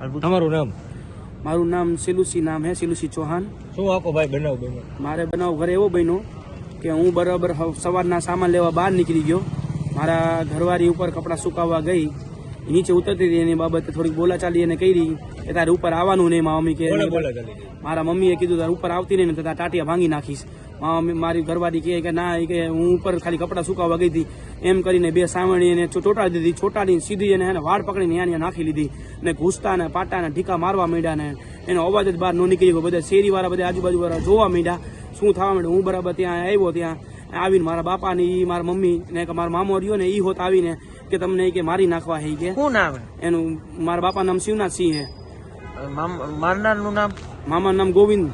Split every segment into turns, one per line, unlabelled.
તમારું નામ?
મારું નામ સિલુસી નામ હે સિલુસી ચૌહાણ.
શું આખો ભાઈ બનાવ બન્યો?
મારે બનાવ ઘરે એવો બન્યો કે હું બરાબર સવારના સામાન લેવા બહાર નીકળી ગયો. મારા ઘરવાળી ઉપર કપડાં સુકાવવા ગઈ. નીચે ઉતરતી હતી એની બાબતે થોડીક બોલાચાલી એને કરી. કે તારે ઉપર આવવાનું નહીં મારા મમ્મી કે
બોલે
મારા મમ્મીએ કીધું તારે ઉપર આવતી નહીં તારા ટાટિયા ભાંગી નાખીશ. મારા ઘરવાળી કહે કે ના કે હું ઉપર ખાલી કપડાં સુકાવવા ગઈ હતી. એમ કરીને બે સાવણી એને ચોટાડી દીધી. ચોટાડીને સીધી એને એને વાળ પકડીને ત્યાં નાખી લીધી. ને ઘૂસતા ને પાટા ને ઢીકા મારવા માંડ્યા ને એનો અવાજ જ બહાર ન નીકળી ગયો બધા શેરીવાળા બધા આજુબાજુ વાળા જોવા માંડ્યા. શું થવા માંડ્યું? હું બરાબર ત્યાં આવ્યો ત્યાં. આવીને મારા બાપા ને ઈ મારા મમ્મી ને કે મારા મામો રહ્યો ને ઈ હોત આવીને કે તમને કે મારી નાખવા હે કે.
શું નામ?
એનું મારા બાપા નામ શિવનાથ સિંહ હે.
મારનારનું નામ?
મામાનું નામ ગોવિંદ.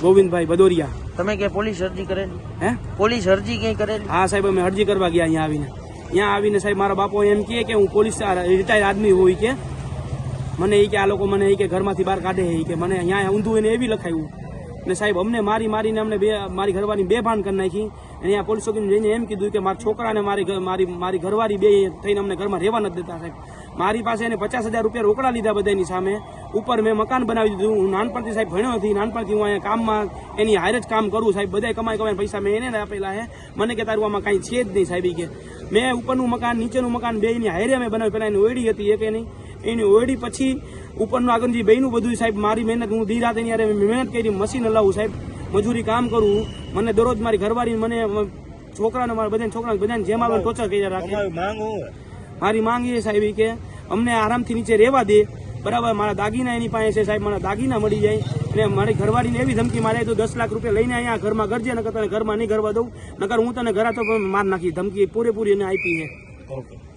ગોવિંદભાઈ ભદોરિયા.
તમે કે પોલીસ અરજી કરેલી?
હે?
પોલીસ અરજી ક્યાંય કરેલી?
હા સાહેબ અમે અરજી કરવા ગયા અહીંયા આવીને. અહીંયા આવીને સાહેબ મારા બાપો એમ કહે કે હું પોલીસ રિટાયર આદમી હોય કે મને એ કે આ લોકો મને એ કે ઘરમાંથી બહાર કાઢે એ કે મને અહીંયા ઊંધું એને એવી લખાયું. ને સાહેબ અમને મારી મારીને અમને બે મારી ઘરવાળી બે ભાન કરી નાખી. અને અહીંયા પોલીસ ચોકીને જઈને એમ કીધું કે મારા છોકરાને મારી મારી મારી ઘરવાળી બે થઈને અમને ઘરમાં રહેવા નથી દેતા સાહેબ. મારી પાસે એને પચાસ હજાર રૂપિયા રોકડા લીધા બધાની સામે. ઉપર મેં મકાન બનાવી દીધું. હું નાનપણથી સાહેબ ભણ્યો નથી. નાનપણથી હું અહીંયા કામમાં એની હારે જ કામ કરું. સાહેબ બધા કમાઈ કમાઈ પૈસા મેં એને આપેલા હે. મને કે તારું આમાં કાંઈ છે જ નહીં સાહેબ કે. મેં ઉપરનું મકાન નીચેનું મકાન બે એની હારે મેં બનાવ્યું. પેલા એની ઓયડી હતી એક એની. એની ઓયડી પછી ઉપરનું આગળ જે બેયનું બધું સાહેબ મારી મહેનત હું દી રાત એની હારે મહેનત કરી મશીન હલાવું સાહેબ. મજૂરી કામ કરું. મને દરરોજ મારી ઘરવાળી મને છોકરાને મારા બધા છોકરાને બધાને જેમ આવે ટોચર કર્યા રાખે.
માંગ
મારી માંગ એ સાહેબ કે અમને આરામથી નીચે રહેવા દે. બરાબર, મારા દાગીના એની પાસે છે સાહેબ, મારા દાગીના મળી જાય. અને મારી ઘરવાળીને એવી ધમકી મારે તો દસ લાખ રૂપિયા લઈને અહીંયા ઘરમાં કરજે, નકર તને ઘરમાં નહીં કરવા દઉં. નકર હું તને ઘરા તો માર નાખી. ધમકી પૂરેપૂરી એને આપી છે.
ઓકે.